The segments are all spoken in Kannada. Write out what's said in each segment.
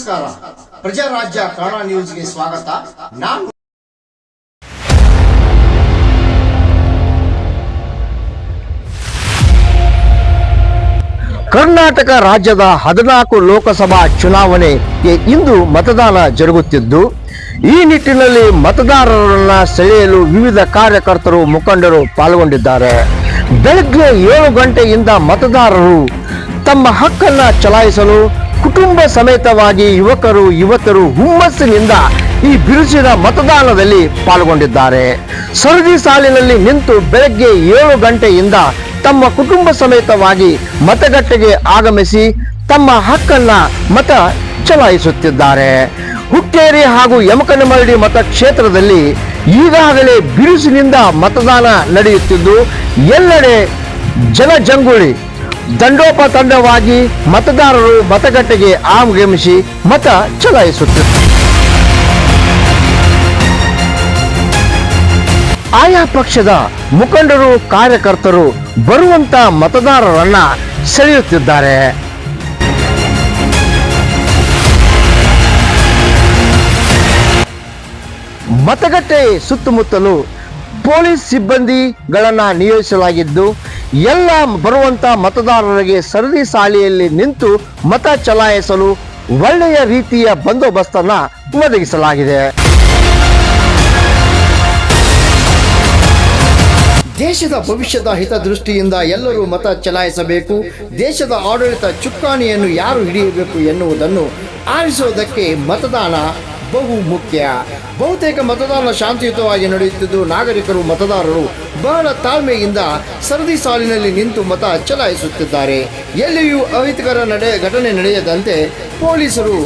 ನಮಸ್ಕಾರ. ಪ್ರಜಾರಾಜ್ಯ ಕನ್ನಡ ನ್ಯೂಸ್ಗೆ ಸ್ವಾಗತ. ನಾನು ಕರ್ನಾಟಕ ರಾಜ್ಯದ ಹದಿನಾಲ್ಕು ಲೋಕಸಭಾ ಚುನಾವಣೆಗೆ ಇಂದು ಮತದಾನ ಜರುಗುತ್ತಿದ್ದು, ಈ ನಿಟ್ಟಿನಲ್ಲಿ ಮತದಾರರನ್ನ ಸೆಳೆಯಲು ವಿವಿಧ ಕಾರ್ಯಕರ್ತರು ಮುಖಂಡರು ಪಾಲ್ಗೊಂಡಿದ್ದಾರೆ. ಬೆಳಗ್ಗೆ ಏಳು ಗಂಟೆಯಿಂದ ಮತದಾರರು ತಮ್ಮ ಹಕ್ಕನ್ನ ಚಲಾಯಿಸಲು ಕುಟುಂಬ ಸಮೇತವಾಗಿ ಯುವಕರು ಯುವತರು ಹುಮ್ಮಸ್ಸಿನಿಂದ ಈ ಬಿರುಸಿನ ಮತದಾನದಲ್ಲಿ ಪಾಲ್ಗೊಂಡಿದ್ದಾರೆ. ಸರದಿ ಸಾಲಿನಲ್ಲಿ ನಿಂತು ಬೆಳಗ್ಗೆ ಏಳು ಗಂಟೆಯಿಂದ ತಮ್ಮ ಕುಟುಂಬ ಸಮೇತವಾಗಿ ಮತಗಟ್ಟೆಗೆ ಆಗಮಿಸಿ ತಮ್ಮ ಹಕ್ಕನ್ನ ಮತ ಚಲಾಯಿಸುತ್ತಿದ್ದಾರೆ. ಹುಕ್ಕೇರಿ ಹಾಗೂ ಯಮಕನಮರಡಿ ಮತಕ್ಷೇತ್ರದಲ್ಲಿ ಈಗಾಗಲೇ ಬಿರುಸಿನಿಂದ ಮತದಾನ ನಡೆಯುತ್ತಿದ್ದು, ಎಲ್ಲೆಡೆ ಜನಜಂಗುಳಿ ದಂಡೋಪತಂಡವಾಗಿ ಮತದಾರರು ಮತಗಟ್ಟೆಗೆ ಆಗಮಿಸಿ ಮತ ಚಲಾಯಿಸುತ್ತಿದ್ದಾರೆ. ಆಯಾ ಪಕ್ಷದ ಮುಖಂಡರು, ಕಾರ್ಯಕರ್ತರು ಬರುವಂತ ಮತದಾರರನ್ನ ಸೆಳೆಯುತ್ತಿದ್ದಾರೆ. ಮತಗಟ್ಟೆ ಸುತ್ತಮುತ್ತಲು ಪೊಲೀಸ್ ಸಿಬ್ಬಂದಿಗಳನ್ನ ನಿಯೋಜಿಸಲಾಗಿದ್ದು ಎಲ್ಲ ಬರುವಂತ ಮತದಾರರಿಗೆ ಸರದಿ ಸಾಲಿಯಲ್ಲಿ ನಿಂತು ಮತ ಚಲಾಯಿಸಲು ಒಳ್ಳೆಯ ರೀತಿಯ ಬಂದೋಬಸ್ತನ್ನ ಒದಗಿಸಲಾಗಿದೆ. ದೇಶದ ಭವಿಷ್ಯದ ಹಿತದೃಷ್ಟಿಯಿಂದ ಎಲ್ಲರೂ ಮತ ಚಲಾಯಿಸಬೇಕು, ದೇಶದ ಆಡಳಿತ ಚುಕ್ಕಾಣಿಯನ್ನು ಯಾರು ಹಿಡಿಯಬೇಕು ಎನ್ನುವುದನ್ನು ಆರಿಸುವುದಕ್ಕೆ ಮತದಾನ ಬಹು ಮುಖ್ಯ. ಬಹುತೇಕ ಮತದಾನ ಶಾಂತಿಯುತವಾಗಿ ನಡೆಯುತ್ತಿದ್ದು ನಾಗರಿಕರು, ಮತದಾರರು ಬಹಳ ತಾಳ್ಮೆಯಿಂದ ಸರದಿ ಸಾಲಿನಲ್ಲಿ ನಿಂತು ಮತ ಚಲಾಯಿಸುತ್ತಿದ್ದಾರೆ. ಎಲ್ಲಿಯೂ ಅಹಿತಕರ ನಡೆ, ಘಟನೆ ನಡೆಯದಂತೆ ಪೊಲೀಸರು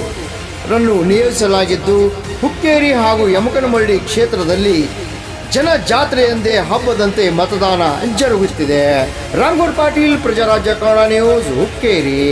ರನ್ನು ನಿಯೋಜಿಸಲಾಗಿದ್ದು, ಹುಕ್ಕೇರಿ ಹಾಗೂ ಯಮಕನಮಳ್ಳಿ ಕ್ಷೇತ್ರದಲ್ಲಿ ಜನ ಜಾತ್ರೆಯಂದೇ ಹಬ್ಬದಂತೆ ಮತದಾನ ಜರುಗುತ್ತಿದೆ. ರಾಮ್ಗೌಡ್ ಪಾಟೀಲ್, ಪ್ರಜಾರಾಜ್ಯ ಕನ್ನಡ ನ್ಯೂಸ್, ಹುಕ್ಕೇರಿ.